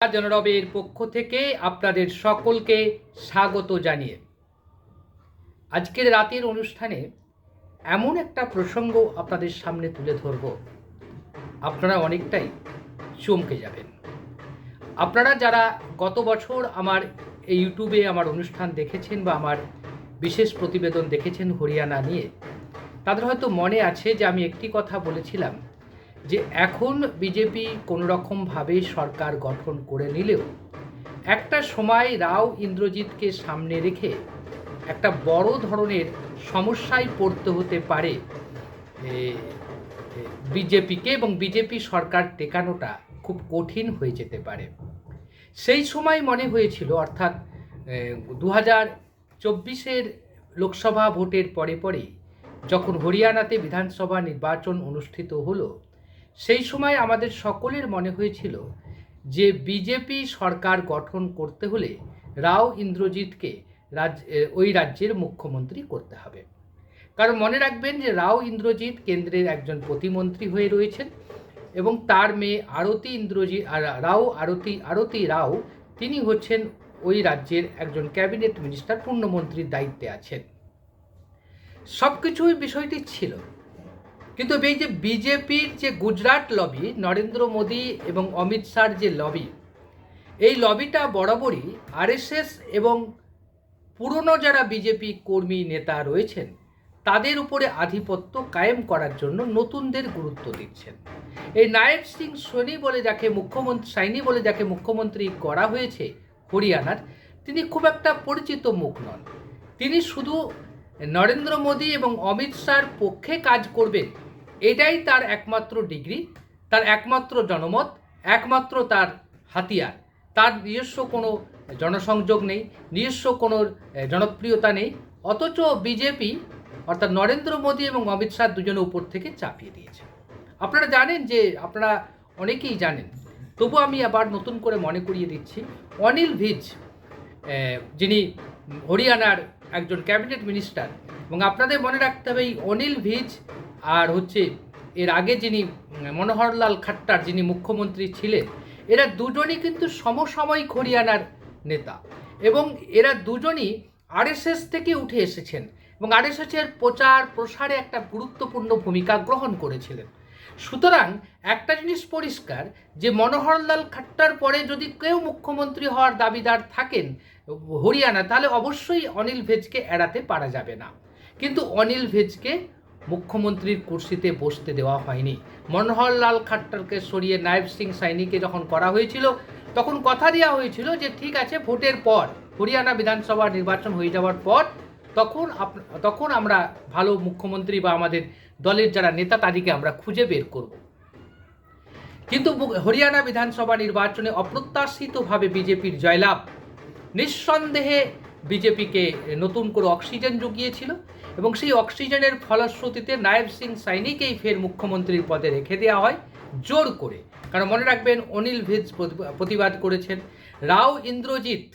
জনরবের পক্ষ থেকে আপনাদের সকলকে স্বাগত জানিয়ে। আজকের রাতের অনুষ্ঠানে এমন একটা প্রসঙ্গ আপনাদের সামনে তুলে ধরব। আপনারা অনেকটাই চমকে যাবেন। আপনারা যারা গত বছর আমার এই ইউটিউবে আমার অনুষ্ঠান দেখেছেন বা আমার বিশেষ প্রতিবেদন দেখেছেন হরিয়ানা নিয়ে, তাদের হয়তো মনে আছে যে আমি একটি কথা বলেছিলাম যে এখন বিজেপি কোনোরকমভাবে সরকার গঠন করে নিলেও একটা সময় রাও ইন্দ্রজিৎকে সামনে রেখে একটা বড় ধরনের সমস্যায় পড়তে হতে পারে বিজেপিকে এবং বিজেপি সরকার টেকানোটা খুব কঠিন হয়ে যেতে পারে। সেই সময় মনে হয়েছিল, অর্থাৎ দু হাজার চব্বিশের লোকসভা ভোটের পরে পরে যখন হরিয়ানাতে বিধানসভা নির্বাচন অনুষ্ঠিত হলো সেই সময় আমাদের সকলের মনে হয়েছিল যে বিজেপি সরকার গঠন করতে হলে রাও ইন্দ্রজিৎকে রাজ ওই রাজ্যের মুখ্যমন্ত্রী করতে হবে। কারণ মনে রাখবেন যে রাও ইন্দ্রজিৎ কেন্দ্রের একজন প্রতিমন্ত্রী হয়ে রয়েছেন এবং তার মেয়ে আরতি ইন্দ্রজিৎ রাও আরতি আরতি রাও, তিনি হচ্ছেন ওই রাজ্যের একজন ক্যাবিনেট মিনিস্টার, পূর্ণমন্ত্রীর দায়িত্বে আছেন। সব কিছুই বিষয়টি ছিল। কিন্তু এই যে বিজেপির যে গুজরাট লবি নরেন্দ্র মোদী এবং অমিত শাহর যে লবি এই লবিটা বরাবরই আরএসএস এবং পুরনো যারা বিজেপি কর্মী নেতা রয়েছেন, তাদের উপরে আধিপত্য কায়েম করার জন্য নতুনদের গুরুত্ব দিচ্ছেন। এই নায়েব সিং সোনি বলে যাকে মুখ্যমন্ত্রী, সাইনি বলে যাকে মুখ্যমন্ত্রী করা হয়েছে হরিয়ানার, তিনি খুব একটা পরিচিত মুখ নন। তিনি শুধু নরেন্দ্র মোদী এবং অমিত শাহর পক্ষে কাজ করবেন এটাই তার একমাত্র ডিগ্রি, তার একমাত্র জনমত, একমাত্র তার হাতিয়ার। তার নিজস্ব কোনো জনসংযোগ নেই, নিজস্ব কোনো জনপ্রিয়তা নেই, অথচ বিজেপি অর্থাৎ নরেন্দ্র মোদী এবং অমিত শাহ দুজনে উপর থেকে চাপিয়ে দিয়েছে। আপনারা জানেন যে, আপনারা অনেকেই জানেন তবু আমি আবার নতুন করে মনে করিয়ে দিচ্ছি, অনিল ভিজ যিনি হরিয়ানার একজন ক্যাবিনেট মিনিস্টার এবং আপনাদের মনে রাখতে হবে, এই অনিল ভিজ আর হচ্ছে এর আগে যিনি মনোহরলাল খাট্টার যিনি মুখ্যমন্ত্রী ছিলেন, এরা দুজনই কিন্তু সমসাময়িক হরিয়ানার নেতা এবং এরা দুজনই আরএসএস থেকে উঠে এসেছেন এবং আরএসএসের প্রচার প্রসারে একটা গুরুত্বপূর্ণ ভূমিকা গ্রহণ করেছিলেন। সুতরাং একটা জিনিস পরিষ্কার, যে মনোহরলাল খাট্টার পরে যদি কেউ মুখ্যমন্ত্রী হওয়ার দাবিদার থাকেন হরিয়ানা, তাহলে অবশ্যই অনিল ভেজকে এড়াতে পারা যাবে না। কিন্তু অনিল ভেজকে মুখ্যমন্ত্রীর কুর্সিতে বসতে দেওয়া হয়নি। মনোহরলাল খাট্টারকে সরিয়ে নায়েব সিং সাইনিকে যখন করা হয়েছিল, তখন কথা দেওয়া হয়েছিল যে, ঠিক আছে, ভোটের পর, হরিয়ানা বিধানসভা নির্বাচন হয়ে যাওয়ার পর, তখন তখন আমরা ভালো মুখ্যমন্ত্রী বা আমাদের দলের যারা নেতা, তাদেরকে আমরা খুঁজে বের করব। কিন্তু হরিয়ানা বিধানসভা নির্বাচনে অপ্রত্যাশিতভাবে বিজেপির জয়লাভ, নিঃসন্দেহে বিজেপিকে নতুন করে অক্সিজেন জুগিয়েছিল। এবং সেই অক্সিজেনের ফলশ্রুতিতে নায়েব সিং সাইনিকেই ফের মুখ্যমন্ত্রীর পদে রেখে দেওয়া হয়, জোর করে। কারণ মনে রাখবেন, অনিল ভিজ প্রতিবাদ করেছেন। রাও ইন্দ্রজিৎ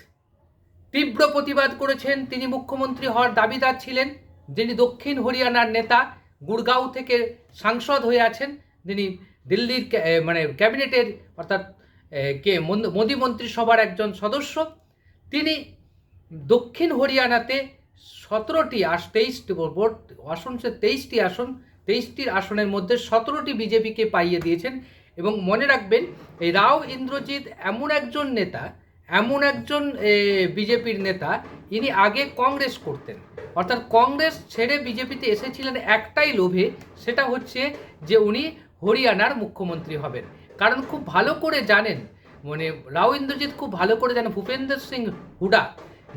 তীব্র প্রতিবাদ করেছেন। তিনি মুখ্যমন্ত্রী হওয়ার দাবিদার ছিলেন। যিনি দক্ষিণ হরিয়ানার নেতা গুড়গাঁও থেকে সাংসদ হয়ে আছেন। যিনি দিল্লির মানে ক্যাবিনেটের, অর্থাৎ কে মোদী মন্ত্রিসভার একজন সদস্য। তিনি দক্ষিণ হরিয়ানাতে সতেরোটি আস তেইশটি ভোট আসন, সে তেইশটি আসন, তেইশটির আসনের মধ্যে সতেরোটি বিজেপিকে পাইয়ে দিয়েছেন। এবং মনে রাখবেন, এই রাও ইন্দ্রজিৎ এমন একজন নেতা, এমন একজন বিজেপির নেতা, ইনি আগে কংগ্রেস করতেন। অর্থাৎ কংগ্রেস ছেড়ে বিজেপিতে এসেছিলেন একটাই লোভে, সেটা হচ্ছে যে উনি হরিয়ানার মুখ্যমন্ত্রী হবেন। কারণ খুব ভালো করে জানেন মানে রাও ইন্দ্রজিৎ খুব ভালো করে জানেন, ভূপেন্দ্র সিং হুডা,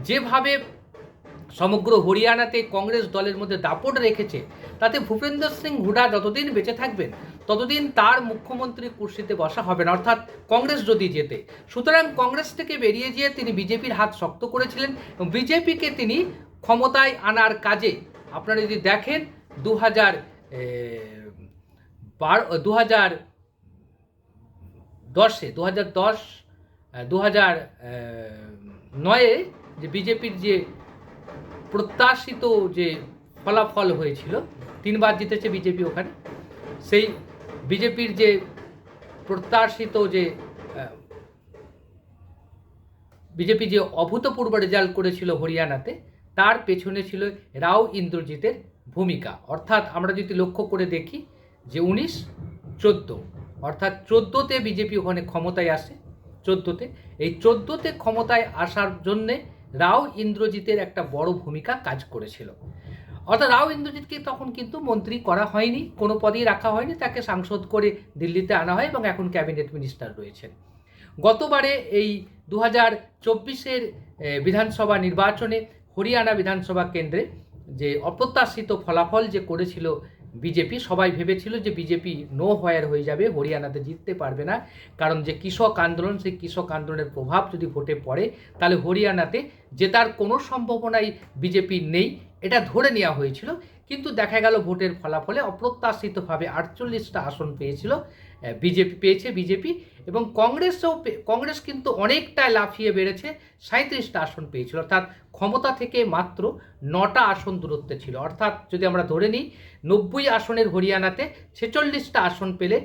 যেভাবে সমগ্র হরিয়ানাতে কংগ্রেস দলের মধ্যে দাপট রেখেছে। তাতে ভূপেন্দ্র সিং হুডা যতদিন বেঁচে থাকবেন, ততদিন তার মুখ্যমন্ত্রী কুর্সিতে বসা হবে না, অর্থাৎ কংগ্রেস যদি যেতে সুতরাং কংগ্রেস থেকে বেরিয়ে গিয়ে তিনি বিজেপির হাত শক্ত করেছিলেন এবং বিজেপিকে তিনি ক্ষমতায় আনার কাজে, আপনারা যদি দেখেন দু হাজার বারো দু হাজার দশে দু হাজার দশ দু হাজার নয়ে যে বিজেপির যে প্রত্যাশিত যে ফলাফল হয়েছিল, তিনবার জিতেছে বিজেপি ওখানে। সেই বিজেপির যে প্রত্যাশিত যে বিজেপি যে অভূতপূর্ব রেজাল্ট করেছিল হরিয়ানাতে, তার পেছনে ছিল রাও ইন্দ্রজিতের ভূমিকা। অর্থাৎ আমরা যদি লক্ষ্য করে দেখি যে উনিশ, চোদ্দ, অর্থাৎ চোদ্দোতে বিজেপি ওখানে ক্ষমতায় আসে, চোদ্দোতে। এই চোদ্দোতে ক্ষমতায় আসার জন্যে রাও ইন্দ্রজিতের একটা বড় ভূমিকা কাজ করেছিল। অর্থাৎ রাও ইন্দ্রজিৎকে তখন কিন্তু মন্ত্রী করা হয়নি, কোনো পদেই রাখা হয়নি, তাকে সাংসদ করে দিল্লিতে আনা হয় এবং এখন ক্যাবিনেট মিনিস্টার রয়েছেন। গতবারে এই দু হাজার চব্বিশের বিধানসভা নির্বাচনে হরিয়ানা বিধানসভা কেন্দ্রে যে অপ্রত্যাশিত ফলাফল যে করেছিল বিজেপি, সবাই ভেবেছিল যে বিজেপি নো হয়ার হয়ে যাবে, হরিয়ানাতে জিততে পারবে না। কারণ যে কৃষক আন্দোলন, সেই কৃষক আন্দোলনের প্রভাব যদি ভোটে পড়ে, তাহলে হরিয়ানাতে জেতার কোনো সম্ভাবনাই বিজেপি নেই। এটা ধরে নেওয়া হয়েছিল। কিন্তু দেখা গেল ভোটের ফলাফলে অপ্রত্যাশিতভাবে আটচল্লিশটা আসন পেয়েছিল। বিজেপি পেয়েছে, বিজেপি, এবং কংগ্রেসও কংগ্রেস কিন্তু অনেকটাই লাফিয়ে বেড়েছে সাঁত্রিশটা আসন পেয়েছিল, অর্থাৎ ক্ষমতা থেকে মাত্র নটা আসন দূরত্বে ছিল। অর্থাৎ যদি আমরা ধরে নিই, নব্বই আসনের হরিয়ানাতে ছেচল্লিশটা আসন পেলে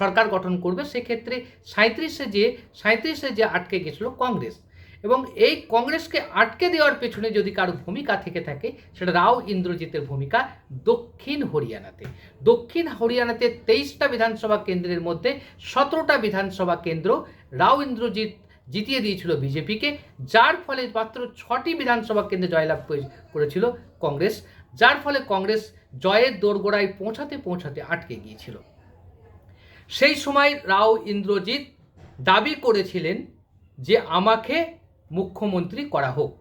সরকার গঠন করবে, সেক্ষেত্রে সাঁত্রিশে যে সাঁত্রিশে যে আটকে গেছিল কংগ্রেস এবং এই কংগ্রেসকে আটকে দেওয়ার পেছনে যদি কারও ভূমিকা থেকে থাকে, সেটা রাও ইন্দ্রজিতের ভূমিকা দক্ষিণ হরিয়ানাতে। দক্ষিণ হরিয়ানাতে তেইশটা বিধানসভা কেন্দ্রের মধ্যে সতেরোটা বিধানসভা কেন্দ্র রাও ইন্দ্রজিৎ জিতিয়ে দিয়েছিল বিজেপিকে, যার ফলে মাত্র ছটি বিধানসভা কেন্দ্রে জয়লাভ করে- করেছিল কংগ্রেস, যার ফলে কংগ্রেস জয়ের দোরগোড়ায় পৌঁছাতে পৌঁছাতে আটকে গিয়েছিল। সেই সময় রাও ইন্দ্রজিৎ দাবি করেছিলেন যে আমাকে মুখ্যমন্ত্রী করা হোক।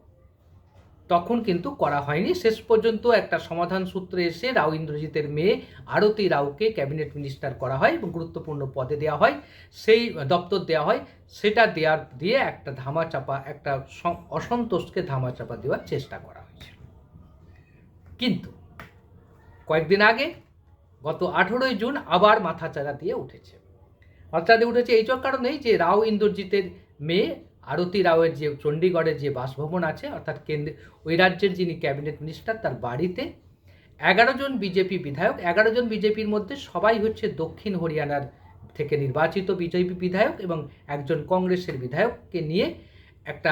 তখন কিন্তু করা হয়নি। শেষ পর্যন্ত একটা সমাধান সূত্রে এসে রাও ইন্দ্রজিতের মেয়ে আরতি রাওকে ক্যাবিনেট মিনিস্টার করা হয় এবং গুরুত্বপূর্ণ পদে দেওয়া হয়। সেই দপ্তর দেওয়া হয়। সেটা দেওয়ার দিয়ে একটা ধামাচাপা, একটা অসন্তোষকে ধামাচাপা দেওয়ার চেষ্টা করা হয়েছিল। কিন্তু কয়েকদিন আগে গত আঠেরোই জুন আবার মাথাচাড়া দিয়ে উঠেছে। মাথাচাড়া দিয়ে উঠেছে এই কারণেই যে রাও ইন্দ্রজিতের মেয়ে আরতি রাওয়ের যে চণ্ডীগড়ের যে বাসভবন আছে, অর্থাৎ কেন্দ্রে, ওই রাজ্যের যিনি ক্যাবিনেট মিনিস্টার, তার বাড়িতে এগারো জন বিজেপি বিধায়ক, এগারো জন বিজেপির মধ্যে সবাই হচ্ছে দক্ষিণ হরিয়ানার থেকে নির্বাচিত বিজেপি বিধায়ক এবং একজন কংগ্রেসের বিধায়ককে নিয়ে একটা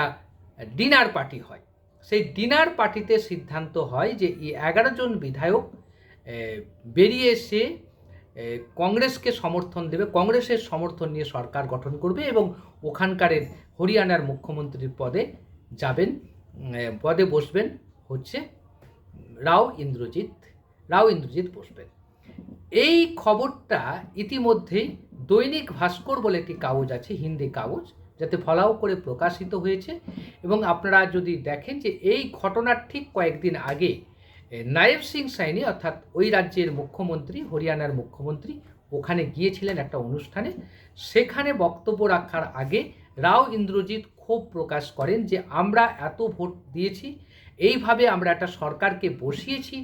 ডিনার পার্টি হয়। সেই ডিনার পার্টিতে সিদ্ধান্ত হয় যে এই এগারো জন বিধায়ক বেরিয়ে এসে কংগ্রেসকে সমর্থন দেবে, কংগ্রেসের সমর্থন নিয়ে সরকার গঠন করবে এবং ওখানকারের হরিয়ানার মুখ্যমন্ত্রীর পদে যাবেন পদে বসবেন হচ্ছে রাও ইন্দ্রজিৎ রাও ইন্দ্রজিৎ বসবেন। এই খবরটা ইতিমধ্যেই দৈনিক ভাস্কর বলে একটি কাগজ আছে, হিন্দি কাগজ, যাতে ফলাও করে প্রকাশিত হয়েছে এবং আপনারা যদি দেখেন যে এই ঘটনার ঠিক কয়েকদিন আগে নায়েব সিং সাইনি, অর্থাৎ ওই রাজ্যের মুখ্যমন্ত্রী, হরিয়ানার মুখ্যমন্ত্রী, ওখানে গিয়েছিলেন একটা অনুষ্ঠানে। সেখানে বক্তব্য রাখার আগে রাও ইন্দ্রজিৎ ক্ষোভ প্রকাশ করেন যে, আমরা এত ভোট দিয়েছি, এইভাবে আমরা একটা সরকারকে বসিয়েছি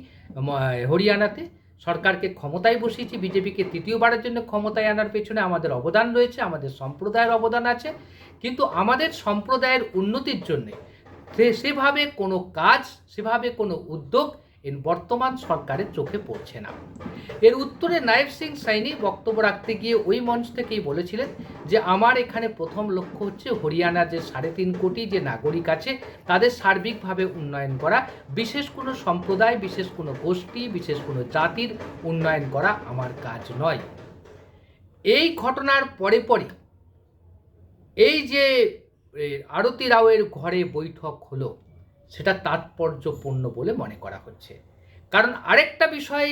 হরিয়ানাতে। সরকারকে ক্ষমতায় বসিয়েছি, বিজেপিকে তৃতীয়বারের জন্য ক্ষমতায় আনার পেছনে আমাদের অবদান রয়েছে, আমাদের সম্প্রদায়ের অবদান আছে। কিন্তু আমাদের সম্প্রদায়ের উন্নতির জন্যে সেভাবে কোনো কাজ, সেভাবে কোনো উদ্যোগ বর্তমান সরকারের চোখে পড়ছে না। এর উত্তরে নায়েব সিং সাইনি বক্তব্য রাখতে গিয়ে ওই মঞ্চ থেকেই বলেছিলেন যে, আমার এখানে প্রথম লক্ষ্য হচ্ছে হরিয়ানার যে সাড়ে তিন কোটি যে নাগরিক আছে, তাদের সার্বিকভাবে উন্নয়ন করা, বিশেষ কোনো সম্প্রদায়, বিশেষ কোনো গোষ্ঠী, বিশেষ কোনো জাতির উন্নয়ন করা আমার কাজ নয়। এই ঘটনার পরে পরে এই যে আরতি রাওয়ের ঘরে বৈঠক হলো সেটা তাৎপর্যপূর্ণ বলে মনে করা হচ্ছে। কারণ আরেকটা বিষয়,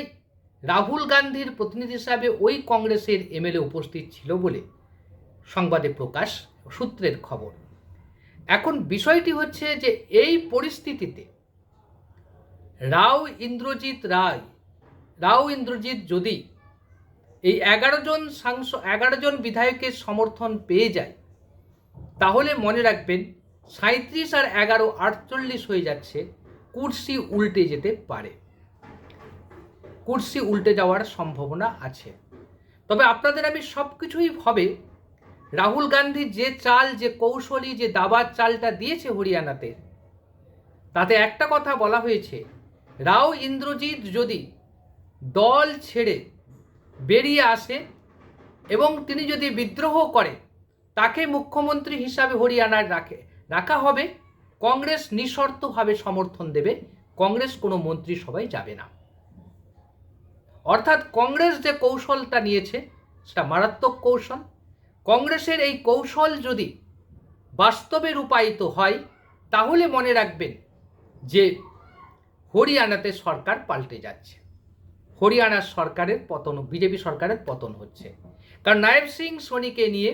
রাহুল গান্ধীর প্রতিনিধি হিসাবে ওই কংগ্রেসের এমএলএ উপস্থিত ছিল বলে সংবাদে প্রকাশ, সূত্রের খবর। এখন বিষয়টি হচ্ছে যে এই পরিস্থিতিতে রাও ইন্দ্রজিৎ রায়, রাও ইন্দ্রজিৎ যদি এই এগারো জন সাংসদ এগারো জন বিধায়কের সমর্থন পেয়ে যায়, তাহলে মনে রাখবেন সাঁত্রিশ আর এগারো আটচল্লিশ হয়ে যাচ্ছে, কুর্সি উল্টে যেতে পারে। কুর্সি উল্টে যাওয়ার সম্ভাবনা আছে। তবে আপনাদের আমি সব কিছুই হবে রাহুল গান্ধী যে চাল, যে কৌশলী, যে দাবার চালটা দিয়েছে হরিয়ানাতে, তাতে একটা কথা বলা হয়েছে, রাও ইন্দ্রজিৎ যদি দল ছেড়ে বেরিয়ে আসে এবং তিনি যদি বিদ্রোহ করে, তাকে মুখ্যমন্ত্রী হিসাবে হরিয়ানায় রাখে রাখা হবে। কংগ্রেস নিঃশর্তভাবে সমর্থন দেবে। কংগ্রেস কোনো মন্ত্রিসভায় যাবে না। অর্থাৎ কংগ্রেস যে কৌশলটা নিয়েছে, সেটা মারাত্মক কৌশল। কংগ্রেসের এই কৌশল যদি বাস্তবে রূপায়িত হয়, তাহলে মনে রাখবেন যে হরিয়ানাতে সরকার পাল্টে যাচ্ছে। হরিয়ানার সরকারের পতন, বিজেপি সরকারের পতন হচ্ছে। কারণ নায়েব সিং সোনিকে নিয়ে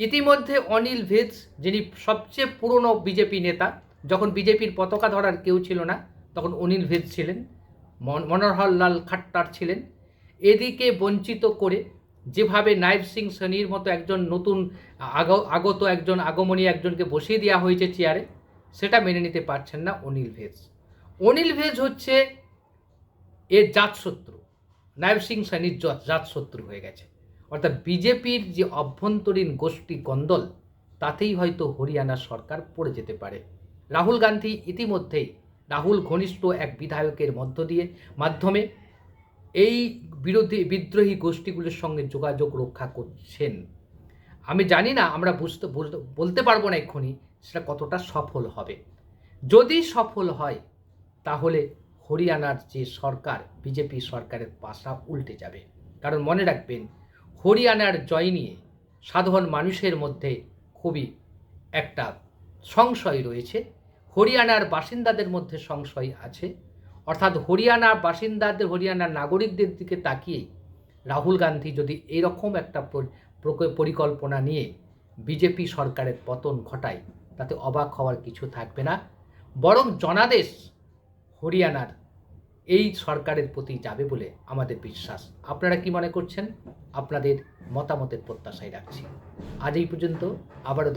ইতিমধ্যে অনিল ভেজ, যিনি সবচেয়ে পুরনো বিজেপি নেতা, যখন বিজেপির পতাকা ধরার কেউ ছিল না, তখন অনিল ভেজ ছিলেন, মন- মনোহর লাল খাট্টার ছিলেন। এদিকে বঞ্চিত করে যেভাবে নায়েব সিং সনির মতো একজন নতুন আগ- আগত একজন আগমনী একজনকে বসিয়ে দেওয়া হয়েছে চেয়ারে, সেটা মেনে নিতে পারছেন না অনিল ভেজ। অনিল ভেজ হচ্ছে এর জাতশত্রু, নায়ব সিং সানির জাতশত্রু হয়ে গেছে। অর্থাৎ বিজেপির যে অভ্যন্তরীণ গোষ্ঠী কন্দল তাতেই হয়তো হরিয়ানা সরকার পড়ে যেতে পারে। রাহুল গান্ধী ইতিমধ্যেই রাহুল ঘনিষ্ঠ এক বিধায়কের মধ্য দিয়ে মাধ্যমে এই বিরোধী বিদ্রোহী গোষ্ঠীগুলির সঙ্গে যোগাযোগ রক্ষা করছেন। আমি জানি না, আমরা বুঝতে বলতে- বলতে পারব না এক্ষুনি সেটা কতটা সফল হবে। যদি সফল হয়, তাহলে হরিয়ানার যে সরকার, বিজেপি সরকারের পাশা উল্টে যাবে। কারণ মনে রাখবেন হরিয়ানার জয় নিয়ে সাধারণ মানুষের মধ্যে খুবই একটা সংশয় রয়েছে। হরিয়ানার বাসিন্দাদের মধ্যে সংশয় আছে। অর্থাৎ হরিয়ানার বাসিন্দাদের, হরিয়ানার নাগরিকদের দিকে তাকিয়ে রাহুল গান্ধী যদি এরকম একটা পরিকল্পনা নিয়ে বিজেপি সরকারের পতন ঘটায়, তাতে অবাক হওয়ার কিছু থাকবে না। বরং জনাদেশ হরিয়ানার এই সরকারের প্রতি যাবে বলে আমাদের বিশ্বাস। আপনারা কি মনে করছেন? আপনাদের মতামতের প্রত্যাশায় রাখছি। আজ এই পর্যন্ত। আবারও